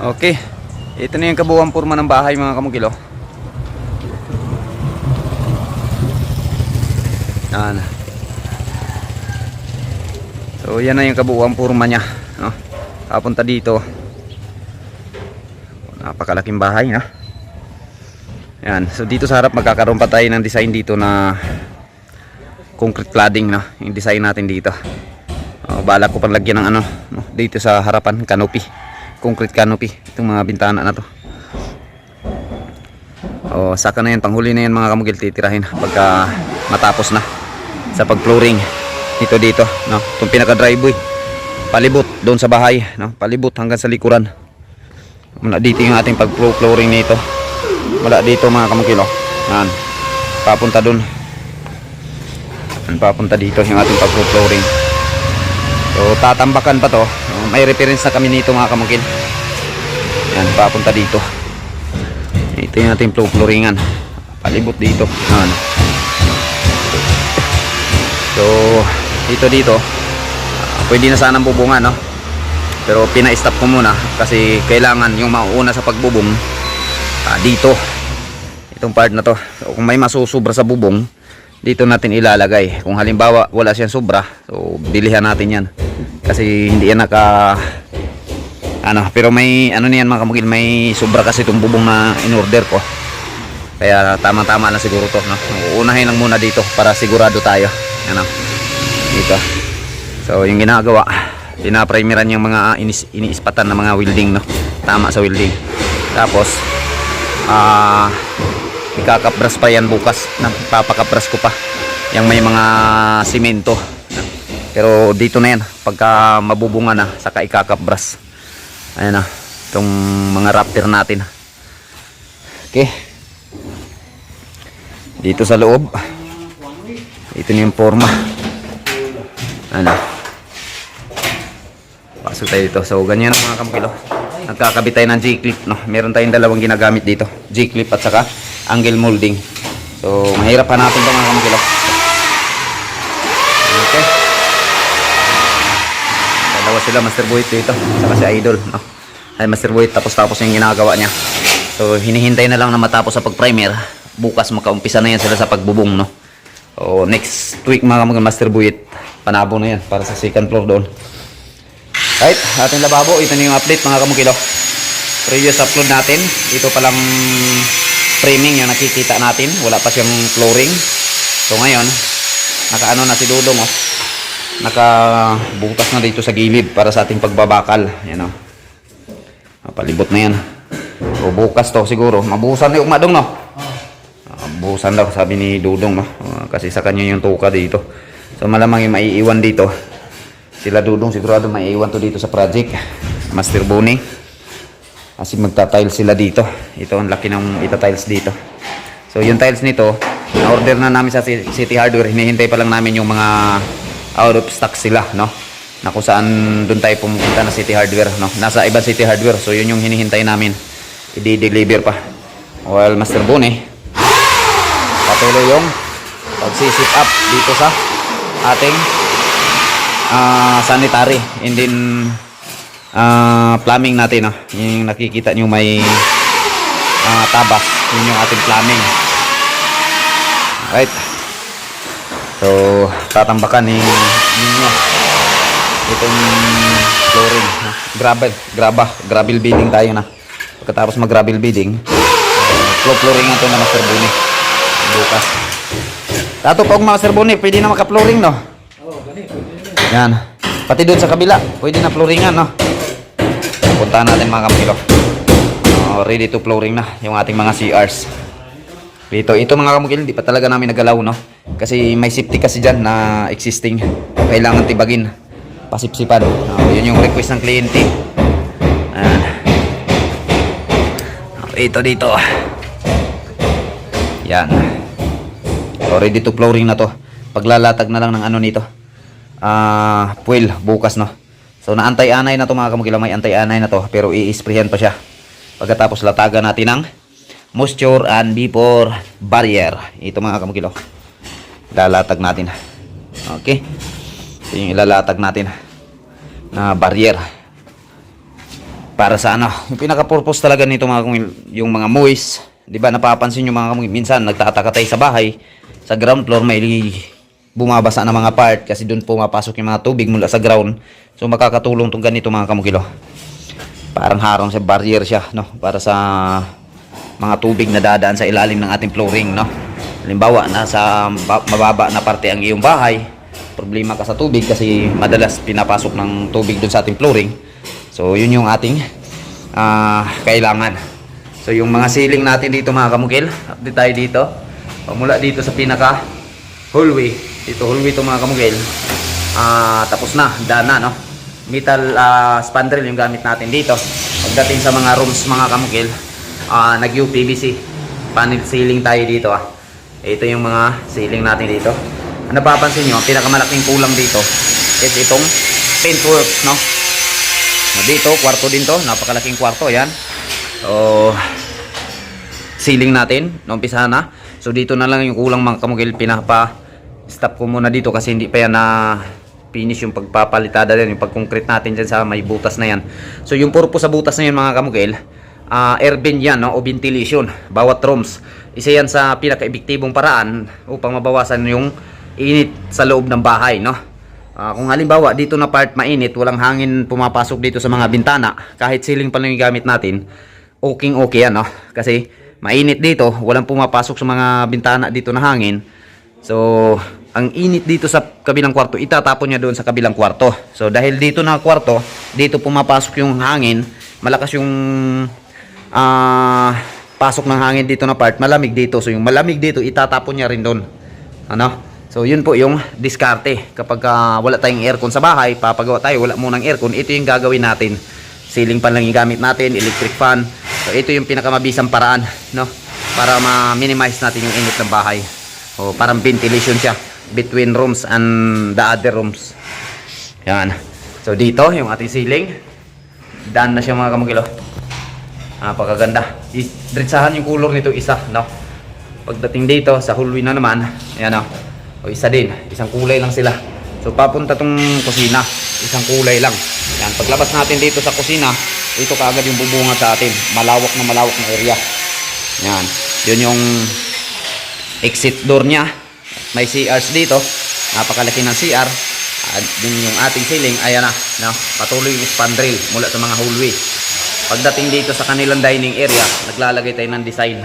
Okay. Ito na yung kabuuan porma ng bahay mga kamukilo. Yan. So yan na yung kabuuan porma niya. No? Papunta dito. Napakalaking bahay na. Yan. So dito sa harap magkakaroon pa tayo ng design dito na concrete cladding no? Yung design natin dito. Oh, bala ko pang lagyan ng ano no? dito sa harapan canopy. Concrete canopy. Itong mga bintana na to. Oh, saka na yan panghuli na yan mga kamugil titirahin pagka matapos na sa pag-flooring dito dito no? Itong pinaka driveway palibot doon sa bahay no? Palibot hanggang sa likuran. Mula dito yung ating pag-flooring nito. Wala dito mga kamukilo yan papunta yan, papunta dito yung ating pag-flooring so tatambakan pa to. May reference na kami nito mga kamukil yan papunta dito. Ito yung ating flooringan palibot dito. Yan. So dito dito. Ah, pwede na sanang bubungan no? Pero pina-stop ko muna kasi kailangan yung mauna sa pagbubong ah, dito. Itong part na to. So, kung may masusubra sa bubong dito natin ilalagay. Kung halimbawa wala siyang sobra so bilihan natin yan. Kasi hindi yan naka ano pero may ano niyan mga kamugil may sobra kasi itong bubong na in order ko. Kaya tama tama na siguro to no? Uunahin lang muna dito para sigurado tayo ano? Dito. So yung ginagawa pinaprimeran yung mga inis, iniispatan na mga welding no? Tama sa welding. Tapos ah ikakapras pa yan bukas. Papakapras ko pa. Yung may mga simento. Pero dito na yan. Pagka mabubunga na saka ikakapras. Ayan na. Itong mga raptor natin. Okay. Dito sa loob. Ito na yung forma. Ano pasok tayo dito. So ganyan ang mga kamukilo nagkakabit tayo ng G-clip no? meron tayong dalawang ginagamit dito. G-clip at saka angle molding. So mahirap hanapin ito mga kamukilo okay. Dalawa sila Master Boy dito saka si Idol no? ay Master Boy tapos tapos yung ginagawa niya. So hinihintay na lang na matapos sa pag-primer. Bukas makaumpisa na yan sila sa pagbubong no? O next week mga kamukilo Master Boy panabo na yan para sa second floor doon. Right, ating lababo, ito na yung update mga kamukilo. Previous upload natin, ito palang framing yung nakikita natin, wala pa siyang flooring. So ngayon, nakaano na si Dudong oh. Nakabutas na dito sa gilid para sa ating pagbabakal, yan oh. Ah, Palibot na yan. So bukas to siguro, mabuhusan na yung madong no. Ah, Buhusan daw sabi ni Dudong no. Ah, Kasi sa kanya yung tuka dito. So malamang yung maiiwan dito sila dudong sigurado may iwan to dito sa project Master Boni kasi magta-tiles sila dito. Ito ang laki ng ita-tiles dito. So yung tiles nito na-order na namin sa Ci- City Hardware. Hinihintay pa lang namin yung mga out of stock sila no? Na kung saan doon tayo pumunta na City Hardware no? Nasa ibang City Hardware. So yun yung hinihintay namin. I-deliver pa. Well Master Boni patuloy yung pagsisit up dito sa ating ah sanitary. And then ah plumbing natin no? yung nakikita nyo may ah, tabas. Yun yung ating plumbing. Right. So tatambakan ni ninyo itong flooring no? gravel graba gravel beading tayo na. Pagkatapos mag gravel beading uh, floor flooring ito na master buni. Bukas. Tato pag master buni pwede na maka flooring no yan. Pati doon sa kabila, pwede na flooringan, no? Puntahan natin mga kamilo. Uh, ready to flooring na yung ating mga CRs. Dito, ito mga kamukil, di pa talaga namin nagalaw, no? Kasi may safety kasi dyan na existing. Kailangan tibagin. Pasipsipan. Uh, yun yung request ng kliyente. Ayan. Uh, ito dito. Yan. So, ready to flooring na to. Paglalatag na lang ng ano nito ah puwil bukas no? So naantay-anay na to mga kamukila may antay-anay na to pero i-sprayhan pa siya. Pagkatapos latagan natin ng moisture and vapor barrier. Ito mga kamukilo lalatag natin. Okay. Ito yung ilalatag natin na barrier. Para sa ano, yung pinaka-purpose talaga nito mga kamukil, yung mga moist, 'di ba napapansin yung mga kamukil, minsan nagtataka sa bahay, sa ground floor may bumabasa na mga part kasi doon pumapasok yung mga tubig mula sa ground. So makakatulong tong ganito mga kamukilo. Parang harang sa barrier siya, no? Para sa mga tubig na dadaan sa ilalim ng ating flooring, no? Halimbawa, nasa ba- mababa na parte ang iyong bahay, problema ka sa tubig kasi madalas pinapasok ng tubig doon sa ating flooring. So, yun yung ating ah, kailangan. So, yung mga ceiling natin dito mga kamukil, update tayo dito. Mula dito sa pinaka hallway, dito hallway to mga kamukil. Ah, tapos na, dana, no? Metal ah, spandrel yung gamit natin dito. Pagdating sa mga rooms mga kamukil, ah, nag UPVC panel ceiling tayo dito ah. Ito yung mga ceiling natin dito. Ang napapansin nyo, ang pinakamalaking kulang dito is itong paintwork, no? No, Dito, kwarto din to. Napakalaking kwarto, yan. So, ceiling natin, naumpisa na. So, dito na lang yung kulang mga kamukil. Pinapa, stop ko muna dito kasi hindi pa yan na finish yung pagpapalitada din, yung pag-concrete natin dyan sa may butas na yan. So, yung purpose sa butas na yan mga kamukil, ah air vent yan, no? o ventilation, bawat rooms. Isa yan sa pinaka-ebiktibong paraan upang mabawasan yung init sa loob ng bahay, no? Ah, kung halimbawa dito na part mainit, walang hangin pumapasok dito sa mga bintana, kahit ceiling pa lang gamit natin, okay okay yan, no? Kasi mainit dito, walang pumapasok sa mga bintana dito na hangin. So, ang init dito sa kabilang kwarto, itatapon niya doon sa kabilang kwarto. So, dahil dito na kwarto, dito pumapasok yung hangin, malakas yung ah pasok ng hangin dito na part, malamig dito. So, yung malamig dito, itatapon niya rin doon. Ano? So, yun po yung diskarte. Kapag ah, wala tayong aircon sa bahay, papagawa tayo, wala munang aircon, ito yung gagawin natin. Ceiling pan lang yung gamit natin, electric fan. So, ito yung pinakamabisang paraan, no? Para ma-minimize natin yung init ng bahay. O, parang ventilation siya between rooms and the other rooms. Yan. So, dito, yung ating ceiling. Daan na siya mga kamukilo. Napakaganda. I- Diretsahan yung color nito isa, no? Pagdating dito sa hallway na naman, ayan o. O isa din, isang kulay lang sila. So papunta tong kusina, isang kulay lang. Yan, paglabas natin dito sa kusina, ito kaagad yung bubunga sa atin. Malawak na malawak na area. Yan, yun yung exit door niya. May CRs dito. Napakalaki ng CR. At din yung ating ceiling, ayan na. No? Patuloy yung spandrel mula sa mga hallway. Pagdating dito sa kanilang dining area, naglalagay tayo ng design.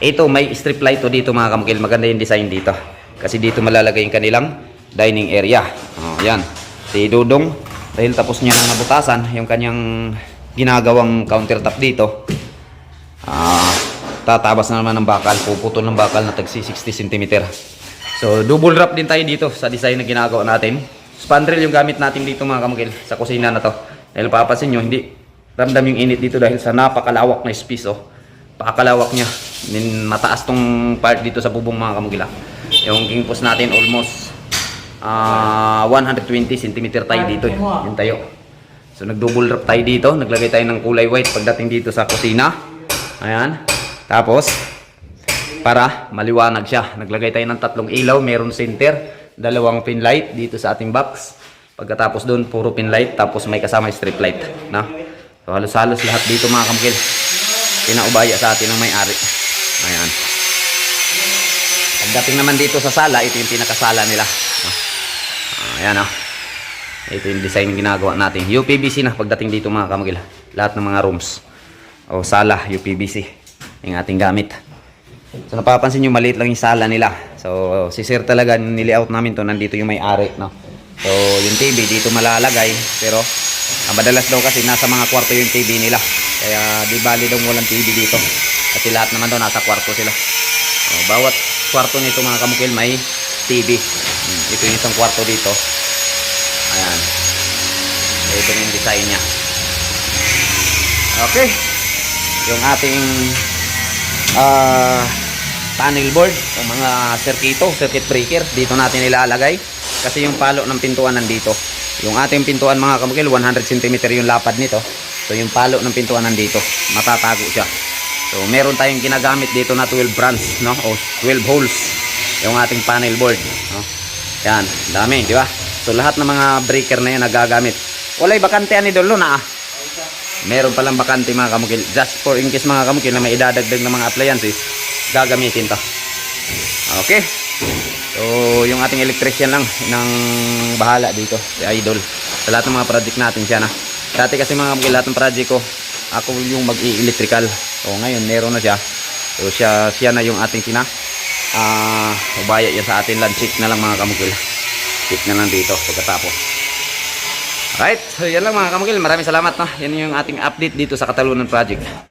Ito, may strip light to dito mga kamukil. Maganda yung design dito. Kasi dito malalagay yung kanilang dining area. Oh, yan. Si Dudong, dahil tapos niya nang nabutasan, yung kanyang ginagawang countertop dito. Ah, tatabas na naman ng bakal. Puputol ng bakal na tagsi 60 cm. So, double wrap din tayo dito sa design na ginagawa natin. Spandrel yung gamit natin dito mga kamukil sa kusina na to. Dahil papasin nyo, hindi ramdam yung init dito dahil sa napakalawak na space oh. Pakalawak niya. Then, mataas tong part dito sa bubong mga kamukila. Yung king post natin almost ah 120 cm tayo dito. eh. Yung tayo. So nag-double wrap tayo dito, naglagay tayo ng kulay white pagdating dito sa kusina. Ayan. Tapos para maliwanag siya, naglagay tayo ng tatlong ilaw, meron center, dalawang pin light dito sa ating box. Pagkatapos doon, puro pin light, tapos may kasama yung strip light, na. So halos-halos lahat dito mga kamkil. Pinaubaya sa atin ng may-ari. Ayan. Pagdating naman dito sa sala, ito yung pinakasala nila. Ayan oh. Ito yung design na ginagawa natin. UPVC na pagdating dito mga kamagil. Lahat ng mga rooms. O sala, UPVC. Yung ating gamit. So napapansin nyo, maliit lang yung sala nila. So si sir talaga, niliaut namin to nandito yung may-ari. No? So yung TV dito malalagay. Pero ah, madalas daw kasi nasa mga kwarto yung TV nila. Kaya di bali daw walang TV dito. Kasi lahat naman daw nasa kwarto sila. O, bawat kwarto nito mga kamukil may TV. Hmm, ito yung isang kwarto dito. Ayan. So, ito yung design niya. Okay. Yung ating ah panel board o mga circuito, circuit breaker, dito natin ilalagay. Kasi yung palo ng pintuan nandito. Yung ating pintuan mga kamukil, 100 cm yung lapad nito. So yung palo ng pintuan nandito, matatago siya. So meron tayong ginagamit dito na 12 brands, no? O 12 holes. Yung ating panel board, no? Yan, dami, di ba? So lahat ng mga breaker na yan nagagamit. Walay bakante ani dolo na ah. Meron palang bakante mga kamukil. Just for in case mga kamukil na may idadagdag ng mga appliances, gagamitin to. Okay. So, yung ating electrician lang ng bahala dito, si Idol. Sa lahat ng mga project natin siya na. Dati kasi mga kamukil, lahat ng project ko, ako yung mag-i-electrical. So, ngayon, meron na siya. So, siya, siya na yung ating tina. Ah, ubaya yan sa atin lang. Check na lang mga kamukil. Check na lang dito pagkatapos. Alright, so yan lang mga kamukil. Maraming salamat. No? Yan yung ating update dito sa Katalunan Project.